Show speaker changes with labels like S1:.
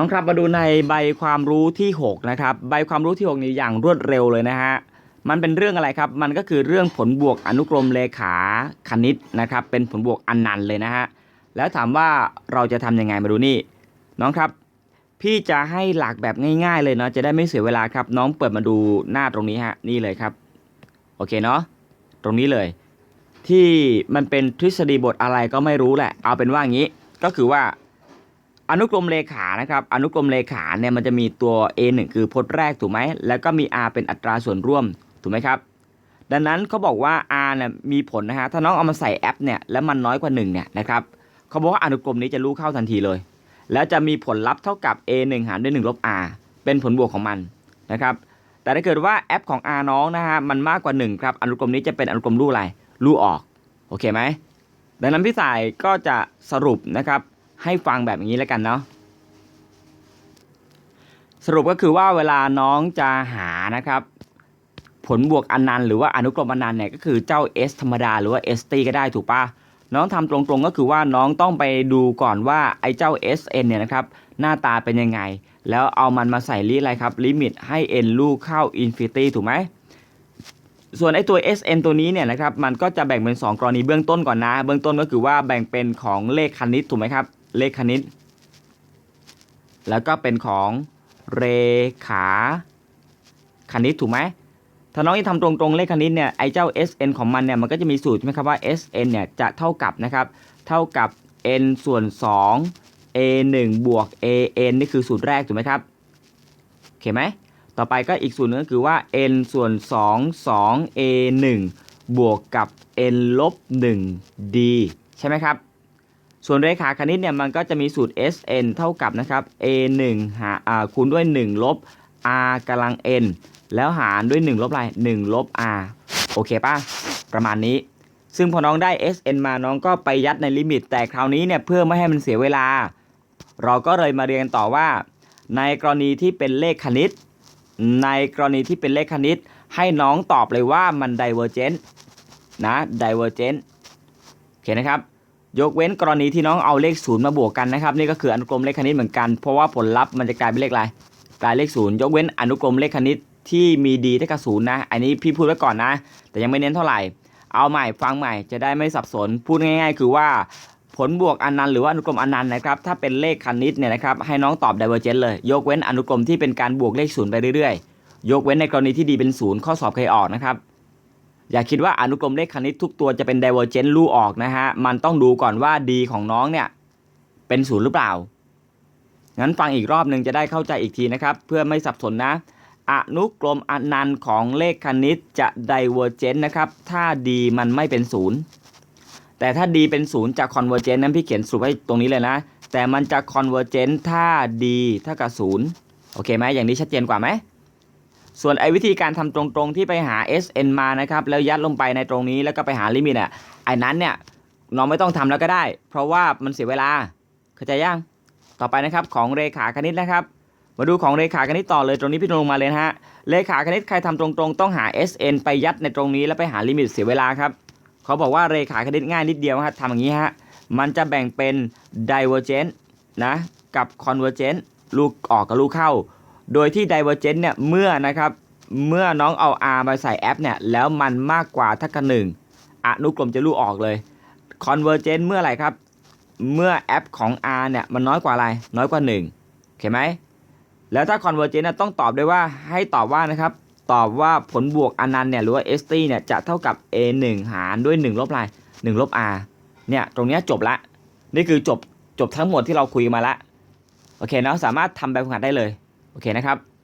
S1: น้องครับมาดูในใบความรู้ที่ 6 นะครับ ใบความรู้ที่ 6 นี้อย่างรวดเร็วเลยนะฮะมันเป็นเรื่องอะไรครับ มันก็คือเรื่องผลบวกอนุกรมเลขาคณิตนะครับ เป็นผลบวกอันนันต์เลยนะฮะ แล้วถามว่าเราจะทำยังไงมาดูนี่ น้องครับ พี่จะให้หลักแบบง่ายๆเลยเนาะ จะได้ไม่เสียเวลาครับ น้องเปิดมาดูหน้าตรงนี้ฮะ นี่เลยครับ โอเคเนาะ ตรงนี้เลย ที่มันเป็นทฤษฎีบทอะไรก็ไม่รู้แหละ เอาเป็นว่างี้ ก็คือว่า อนุกรมเลขานะครับอนุกรมเลขาเนี่ยมันจะมีตัว a 1 คือพจน์แรกถูกไหมแล้วก็มี r เป็นอัตราส่วนร่วมถูกไหมครับดังนั้นเขาบอกว่า r เนี่ยมีผลนะฮะถ้าน้องเอามาใส่แอปเนี่ยแล้วมันน้อยกว่า1เนี่ยนะครับเขาบอกว่าอนุกรมนี้จะรู้เข้าทันทีเลย แล้วจะมีผลลัพธ์เท่ากับ a 1 หารด้วย1ลบ r เป็นผลบวกของมันนะครับแต่ถ้าเกิดว่าแอปของ r น้องนะฮะมันมากกว่า1ครับอนุกรมนี้จะเป็นอนุกรมรูอะไรรูออกโอเคไหมดังนั้นพี่สายก็จะสรุปนะครับ ให้ฟังแบบนี้แล้วกันเนาะสรุปก็คือว่าเวลาน้องจะหานะครับ ผลบวกอนันต์หรือว่าอนุกรมอนันต์เนี่ยก็คือเจ้า s ธรรมดาหรือว่า s t ก็ได้ถูกปะน้องทำตรงๆก็คือว่าน้องต้องไปดูก่อนว่าไอ้เจ้า sn เนี่ยนะครับหน้าตาเป็นยังไง แล้วเอามันมาใส่ลิอะไรครับลิมิตให้ n ลูกเข้า infinity ถูกไหมส่วนไอ้ตัว sn ตัวนี้เนี่ยนะครับมันก็จะแบ่งเป็น 2 กรณีเบื้องต้นก่อนนะ เบื้องต้นก็คือว่าแบ่งเป็นของเลขคณิตถูกไหมครับ เลขคณิต แล้วก็เป็นของเรขาคณิตถูกไหมถ้าน้องจะทำตรงๆเลขคณิตเนี่ยไอ้เจ้า sn ของมันเนี่ยมันก็จะมีสูตรใช่ไหมครับว่า sn เนี่ยจะเท่ากับนะครับเท่ากับ n ส่วน 2 a 1บวก a n นี่คือสูตรแรกถูกไหมครับโอเคไหมต่อไปก็อีกสูตรหนึงก็คือว่า n ส่วน 2 2 a 1บวกกับ n ลบ 1 d ใช่ไหมครับ ส่วนเรขาคณิตเนี่ยมันก็จะมีสูตร sn เท่ากับนะครับ a 1 หาคูณด้วย 1 ลบ r กำลัง n แล้วหารด้วย 1 ลบอะไร1ลบ r โอเคป่ะ ประมาณนี้ ซึ่งพอน้องได้ sn มาน้องก็ไปยัดในลิมิต แต่คราวนี้เนี่ยเพื่อไม่ให้มันเสียเวลา เราก็เลยมาเรียนต่อว่า ในกรณีที่เป็นเลขคณิต ในกรณีที่เป็นเลขคณิต ให้น้องตอบเลยว่ามัน divergent นะ divergent โอเคนะครับ ยกเว้นกรณีที่น้องเอาเลขศูนย์มาบวกกันนะครับ นี่ก็คืออนุกรมเลขคณิตเหมือนกัน เพราะว่าผลลัพธ์มันจะกลายเป็นเลขอะไรกลายเลขศูนย์ยกเว้นอนุกรมเลขคณิตที่มีดีเท่ากับศูนย์นะ อันนี้พี่พูดไว้ก่อนนะ แต่ยังไม่เน้นเท่าไหร่ เอาใหม่ฟังใหม่จะได้ไม่สับสน พูดง่าย ๆ คือว่าผลบวกอนันต์หรือว่าอนุกรมอนันต์นะครับ ถ้าเป็นเลขคณิตเนี่ยนะครับ ให้น้องตอบ divergent เลย ยกเว้นอนุกรมที่เป็นการบวกเลขศูนย์ไปเรื่อยๆ ยกเว้นในกรณีที่ดีเป็นศูนย์ข้อสอบเคยออกนะครับ อย่าคิดว่าอนุกรมเลขคณิตทุกตัวจะเป็น divergent ลู่ออกนะฮะ มันต้องดูก่อนว่าดีของน้องเนี่ย เป็นศูนย์หรือเปล่า งั้นฟังอีกรอบหนึ่งจะได้เข้าใจอีกทีนะครับ เพื่อไม่สับสนนะ อนุกรมอนันต์ของเลขคณิตจะ divergent นะครับ ถ้าดีมันไม่เป็นศูนย์แต่ถ้า d เป็นศูนย์จะ convergent นั้นพี่เขียนสรุปไว้ตรงนี้เลยนะ แต่มันจะ convergent ถ้า d เท่ากับศูนย์โอเคไหมอย่างนี้ชัดเจนกว่าไหม ส่วนไอ้วิธีการทำตรงๆที่ไปหา sn มานะครับแล้วยัดลงไปในตรงนี้แล้วก็ไปหาลิมิตอะไอ้นั้นเนี่ยน้องไม่ต้องทำแล้วก็ได้ เพราะว่ามันเสียเวลาเข้าใจยังต่อไปนะครับของเรขาคณิตนะครับ มาดูของเรขาคณิตต่อเลยตรงนี้พี่ลงมาเลยฮะเรขาคณิตใครทำตรงๆ ต้องหา sn ไปยัดในตรงนี้แล้วไปหาลิมิตเสียเวลาครับเขาบอกว่าเรขาคณิตง่ายนิดเดียวฮะทำอย่างนี้ฮะมันจะแบ่งเป็น divergent นะกับ convergent ลูกออกกับลูกเข้า โดยที่ divergent เนี่ยเมื่อนะครับเมื่อน้องเอา r มาใส่แอปเนี่ยแล้วมันมากกว่าเท่ากับหนึ่งอนุกรมจะลูกออกเลย convergent เมื่อไหร่ครับ เมื่อแอปของ r เนี่ยมันน้อยกว่าอะไร น้อยกว่า1โอเคไหมแล้วถ้า convergent น่ะต้องตอบด้วยว่าให้ตอบว่านะครับ ตอบว่าผลบวกอนันต์เนี่ยหรือว่า st เนี่ยจะเท่ากับ a 1 หารด้วย 1 ลบอะไร1ลบ r เนี่ยตรงเนี้ยจบละ นี่คือจบจบทั้งหมดที่เราคุยมาละโอเคเนาะสามารถทำแบบฝึกหัดได้เลย โอเคนะครับ